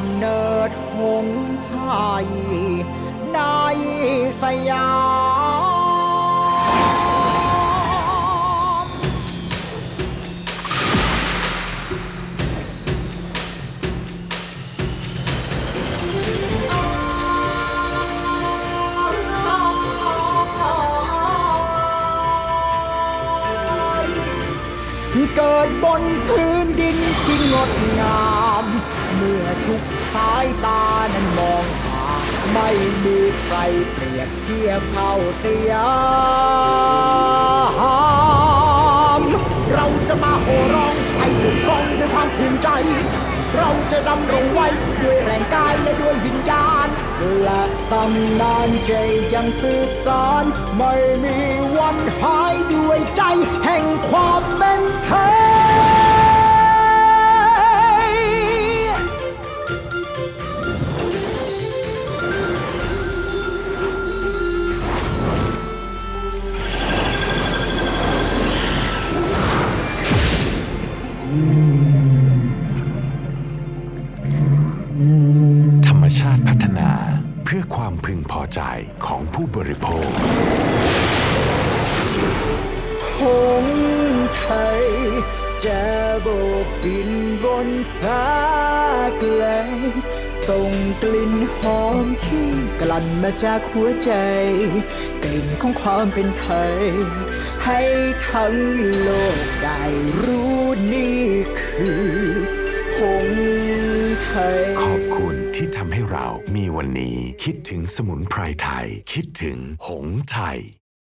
ำเนิดหงไทยในสยามเกิดบนพื้นดินที่งดงาม ไม่มีใครเปรียบเทียบเท่าสยมเราจะมาโห่ร้องให้ถูกกองด้วยความภูมิใจ เราจะดำรงไว้ด้วยแรงกายและด้วยวิญญาณ และตำนานใจยังสืบสานไม่มีวันหายด้วยใจแห่งความเป็นไทย พื่อความพึงพอใจของผู้บริโภคหงไทยจะโบกบินบนฟ้าไกลส่งกลิ่นหอมที่กลั่นมาจากหัวใจ กลิ่นของความเป็นไทย ให้ทั้งโลกได้รู้นี่คือหงไทยขอ เรามีวันนี้คิดถึงสมุนไพรไทย คิดถึงหงไทย